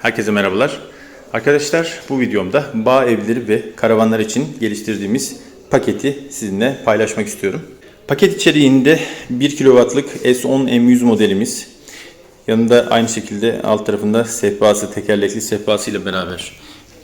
Herkese merhabalar. Arkadaşlar bu videomda bağ evleri ve karavanlar için geliştirdiğimiz paketi sizinle paylaşmak istiyorum. Paket içeriğinde 1 kW'lık S10 M100 modelimiz, yanında aynı şekilde alt tarafında sehpası, tekerlekli sehpası ile beraber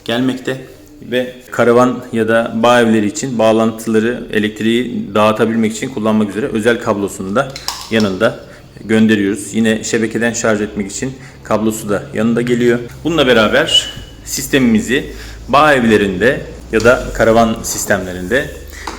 gelmekte ve karavan ya da bağ evleri için bağlantıları elektriği dağıtabilmek için kullanmak üzere özel kablosunu da yanında gönderiyoruz. Yine şebekeden şarj etmek için kablosu da yanında geliyor. Bununla beraber sistemimizi bağ evlerinde ya da karavan sistemlerinde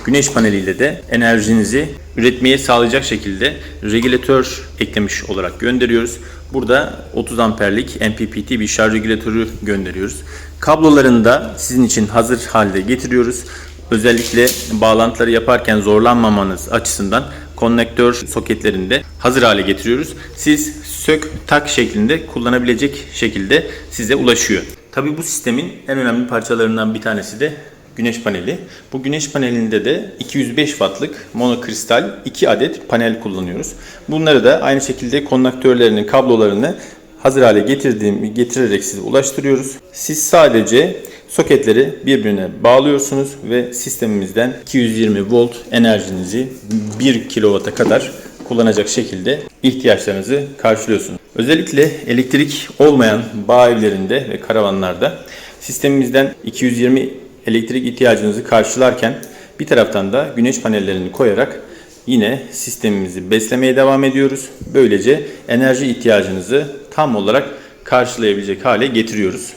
güneş paneliyle de enerjinizi üretmeye sağlayacak şekilde regülatör eklemiş olarak gönderiyoruz. Burada 30 amperlik MPPT bir şarj regülatörü gönderiyoruz. Kablolarını da sizin için hazır halde getiriyoruz. Özellikle bağlantıları yaparken zorlanmamanız açısından konnektör soketlerinde hazır hale getiriyoruz. Siz sök tak şeklinde kullanabilecek şekilde size ulaşıyor. Tabii bu sistemin en önemli parçalarından bir tanesi de güneş paneli. Bu güneş panelinde de 205 wattlık monokristal 2 adet panel kullanıyoruz. Bunları da aynı şekilde konnektörlerinin kablolarını hazır hale getirdiğim getirerek size ulaştırıyoruz. Siz sadece soketleri birbirine bağlıyorsunuz ve sistemimizden 220 volt enerjinizi 1 kW'a kadar kullanacak şekilde ihtiyaçlarınızı karşılıyorsunuz. Özellikle elektrik olmayan bağ evlerinde ve karavanlarda sistemimizden 220 elektrik ihtiyacınızı karşılarken bir taraftan da güneş panellerini koyarak yine sistemimizi beslemeye devam ediyoruz. Böylece enerji ihtiyacınızı tam olarak karşılayabilecek hale getiriyoruz.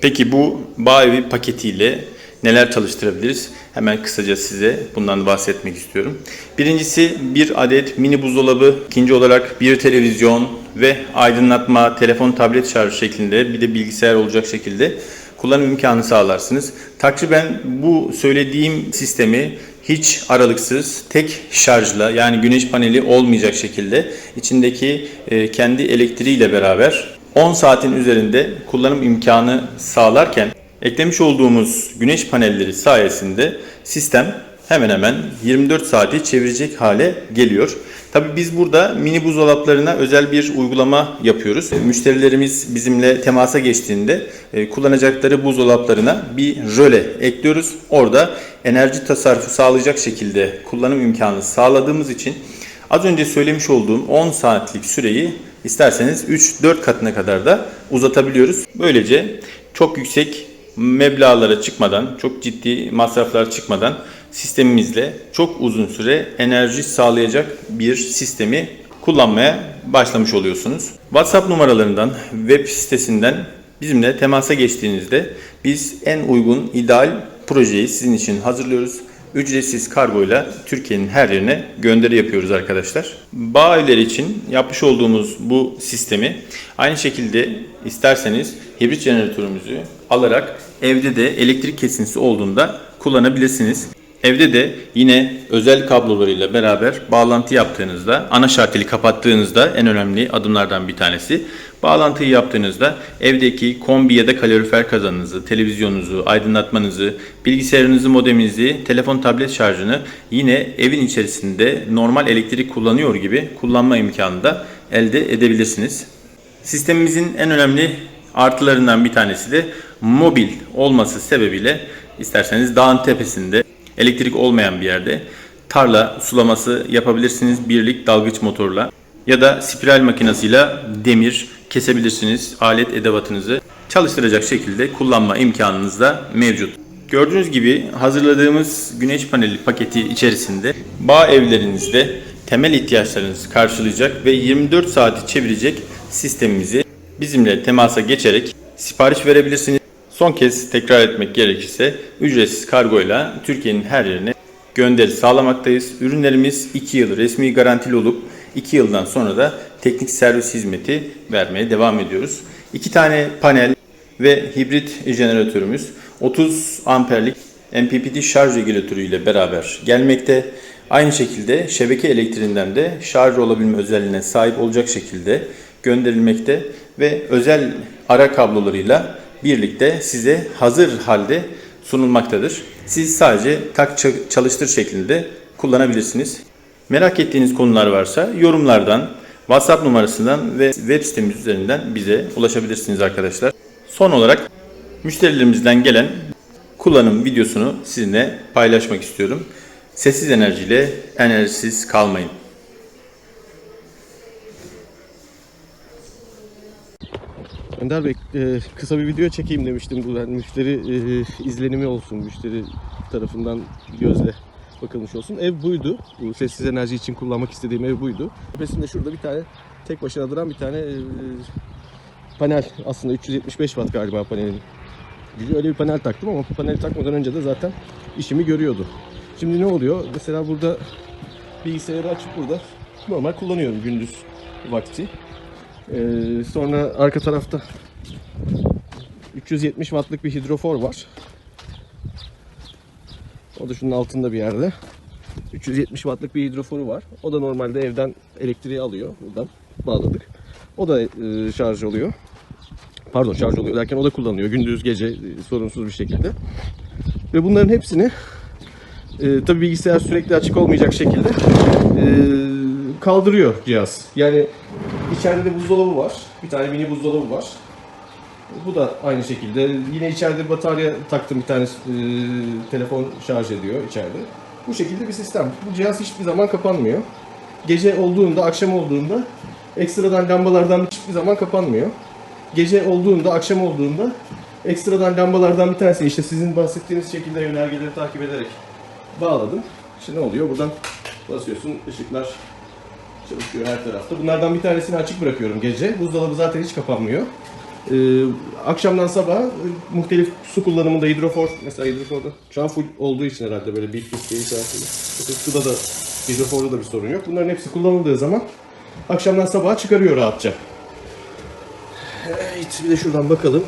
Peki bu bağ paketiyle neler çalıştırabiliriz? Hemen kısaca size bundan bahsetmek istiyorum. Birincisi bir adet mini buzdolabı, ikinci olarak bir televizyon ve aydınlatma, telefon, tablet şarj şeklinde bir de bilgisayar olacak şekilde kullanım imkanı sağlarsınız. Takriben bu söylediğim sistemi hiç aralıksız tek şarjla yani güneş paneli olmayacak şekilde içindeki e, kendi elektriğiyle beraber 10 saatin üzerinde kullanım imkanı sağlarken eklemiş olduğumuz güneş panelleri sayesinde sistem hemen hemen 24 saati çevirecek hale geliyor. Tabi biz burada mini buzdolaplarına özel bir uygulama yapıyoruz. Müşterilerimiz bizimle temasa geçtiğinde e, kullanacakları buzdolaplarına bir röle ekliyoruz. Orada enerji tasarrufu sağlayacak şekilde kullanım imkanı sağladığımız için az önce söylemiş olduğum 10 saatlik süreyi isterseniz 3-4 katına kadar da uzatabiliyoruz. Böylece çok yüksek meblağlara çıkmadan, çok ciddi masraflar çıkmadan sistemimizle çok uzun süre enerji sağlayacak bir sistemi kullanmaya başlamış oluyorsunuz. WhatsApp numaralarından, web sitesinden bizimle temasa geçtiğinizde biz en uygun, ideal projeyi sizin için hazırlıyoruz. Ücretsiz kargoyla Türkiye'nin her yerine gönderi yapıyoruz arkadaşlar. Bağ evleri için yapmış olduğumuz bu sistemi aynı şekilde isterseniz hibrit jeneratörümüzü alarak evde de elektrik kesintisi olduğunda kullanabilirsiniz. Evde de yine özel kablolarıyla beraber bağlantı yaptığınızda, ana şarteli kapattığınızda en önemli adımlardan bir tanesi. Bağlantıyı yaptığınızda evdeki kombi ya da kalorifer kazanınızı, televizyonunuzu, aydınlatmanızı, bilgisayarınızı, modeminizi, telefon tablet şarjını yine evin içerisinde normal elektrik kullanıyor gibi kullanma imkanı da elde edebilirsiniz. Sistemimizin en önemli artılarından bir tanesi de mobil olması sebebiyle isterseniz dağın tepesinde elektrik olmayan bir yerde tarla sulaması yapabilirsiniz birlik dalgıç motorla ya da spiral makinesiyle demir kesebilirsiniz. Alet edevatınızı çalıştıracak şekilde kullanma imkanınız da mevcut. Gördüğünüz gibi hazırladığımız güneş paneli paketi içerisinde bağ evlerinizde temel ihtiyaçlarınızı karşılayacak ve 24 saati çevirecek sistemimizi bizimle temasa geçerek sipariş verebilirsiniz. Son kez tekrar etmek gerekirse ücretsiz kargoyla Türkiye'nin her yerine gönderi sağlamaktayız. Ürünlerimiz 2 yıl resmi garantili olup 2 yıldan sonra da teknik servis hizmeti vermeye devam ediyoruz. 2 tane panel ve hibrit jeneratörümüz 30 amperlik MPPT şarj regülatörü ile beraber gelmekte. Aynı şekilde şebeke elektriğinden de şarj olabilme özelliğine sahip olacak şekilde gönderilmekte ve özel ara kablolarıyla birlikte size hazır halde sunulmaktadır. Siz sadece tak çalıştır şeklinde kullanabilirsiniz. Merak ettiğiniz konular varsa yorumlardan, WhatsApp numarasından ve web sitemiz üzerinden bize ulaşabilirsiniz arkadaşlar. Son olarak müşterilerimizden gelen kullanım videosunu sizinle paylaşmak istiyorum. Sessiz enerjiyle enerjisiz kalmayın. Önder Bey e, kısa bir video çekeyim demiştim. Bu yani müşteri e, izlenimi olsun. Müşteri tarafından gözle bakılmış olsun. Ev buydu. Bu sessiz enerji için kullanmak istediğim ev buydu. Tepesinde şurada bir tane tek başına duran bir tane e, panel. Aslında 375 watt galiba panelin. gücü. Öyle bir panel taktım ama bu paneli takmadan önce de zaten işimi görüyordu. Şimdi ne oluyor? Mesela burada bilgisayarı açıp burada normal kullanıyorum gündüz vakti. Ee, sonra arka tarafta 370 wattlık bir hidrofor var. O da şunun altında bir yerde. 370 wattlık bir hidroforu var. O da normalde evden elektriği alıyor. Buradan bağladık. O da e, şarj oluyor. Pardon şarj oluyor derken o da kullanıyor. Gündüz gece e, sorunsuz bir şekilde. Ve bunların hepsini e, tabi bilgisayar sürekli açık olmayacak şekilde e, kaldırıyor cihaz. Yani içeride de buzdolabı var. Bir tane mini buzdolabı var. Bu da aynı şekilde. Yine içeride batarya taktım bir tane e, telefon şarj ediyor içeride. Bu şekilde bir sistem. Bu cihaz hiçbir zaman kapanmıyor. Gece olduğunda, akşam olduğunda ekstradan lambalardan hiçbir zaman kapanmıyor. Gece olduğunda, akşam olduğunda ekstradan lambalardan bir tanesi işte sizin bahsettiğiniz şekilde yönergeleri takip ederek bağladım. Şimdi ne oluyor? Buradan basıyorsun, ışıklar çalışıyor her tarafta. Bunlardan bir tanesini açık bırakıyorum gece. Buzdolabı zaten hiç kapanmıyor. Ee, akşamdan sabaha e, muhtelif su kullanımında hidrofor, mesela hidroforda şu olduğu için herhalde böyle bir pis içerisinde. Mesela suda da hidroforda da bir sorun yok. Bunların hepsi kullanıldığı zaman akşamdan sabaha çıkarıyor rahatça. Evet, bir de şuradan bakalım.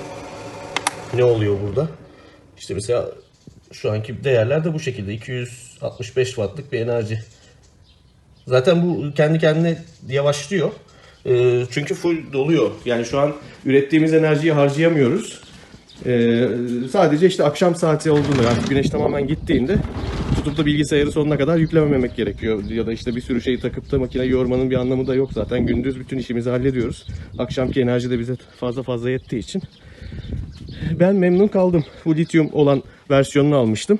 Ne oluyor burada? İşte mesela şu anki değerler de bu şekilde. 265 wattlık bir enerji. Zaten bu kendi kendine yavaşlıyor. Ee, çünkü full doluyor. Yani şu an ürettiğimiz enerjiyi harcayamıyoruz. Ee, sadece işte akşam saati olduğunda artık güneş tamamen gittiğinde tutup da bilgisayarı sonuna kadar yüklemememek gerekiyor. Ya da işte bir sürü şeyi takıp da makineyi yormanın bir anlamı da yok zaten. Gündüz bütün işimizi hallediyoruz. Akşamki enerji de bize fazla fazla yettiği için. Ben memnun kaldım. Bu lityum olan versiyonunu almıştım.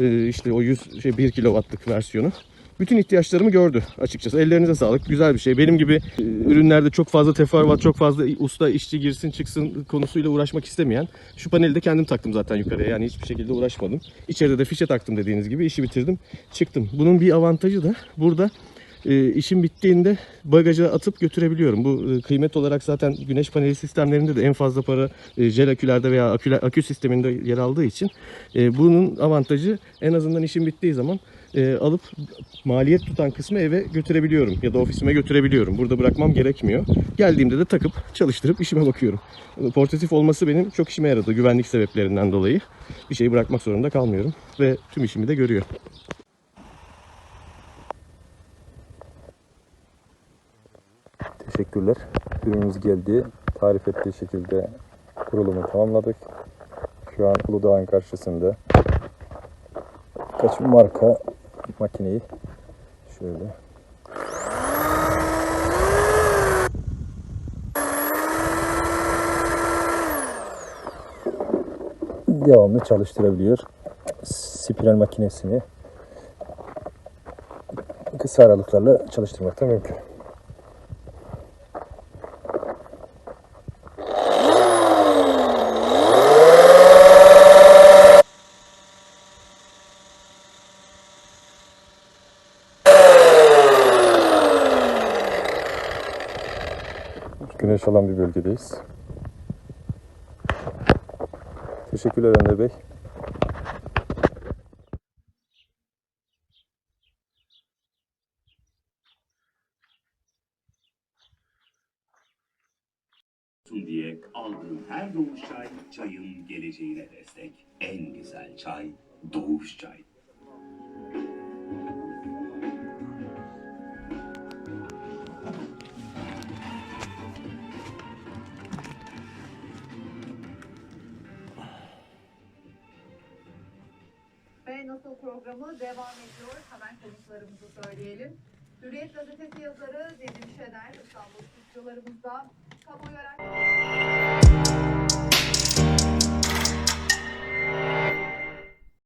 Ee, işte o 100 şey 1 kilowattlık versiyonu. Bütün ihtiyaçlarımı gördü açıkçası. Ellerinize sağlık. Güzel bir şey. Benim gibi e, ürünlerde çok fazla teferruat, çok fazla usta işçi girsin çıksın konusuyla uğraşmak istemeyen. Şu paneli de kendim taktım zaten yukarıya. Yani hiçbir şekilde uğraşmadım. İçeride de fişe taktım dediğiniz gibi. işi bitirdim. Çıktım. Bunun bir avantajı da burada e, işim bittiğinde bagaja atıp götürebiliyorum. Bu e, kıymet olarak zaten güneş paneli sistemlerinde de en fazla para e, jel akülerde veya akü, akü sisteminde yer aldığı için e, bunun avantajı en azından işim bittiği zaman e, alıp maliyet tutan kısmı eve götürebiliyorum ya da ofisime götürebiliyorum. Burada bırakmam gerekmiyor. Geldiğimde de takıp çalıştırıp işime bakıyorum. Portatif olması benim çok işime yaradı güvenlik sebeplerinden dolayı. Bir şeyi bırakmak zorunda kalmıyorum ve tüm işimi de görüyor. Teşekkürler. Ürünümüz geldi. Tarif ettiği şekilde kurulumu tamamladık. Şu an Uludağ'ın karşısında. Kaç marka makineyi şöyle devamlı çalıştırabiliyor. Spiral makinesini kısa aralıklarla çalıştırmak da mümkün. Güneş alan bir bölgedeyiz. Teşekkürler Önder Bey. olsun diye aldığım her doğuş çay, çayın geleceğine destek. En güzel çay, doğuş çay. Nasıl programı devam ediyor. Hemen konuklarımızı söyleyelim. Hürriyet Gazetesi yazarı Nedim Şener, İstanbul suçlularımızda kamuoyu araştırması...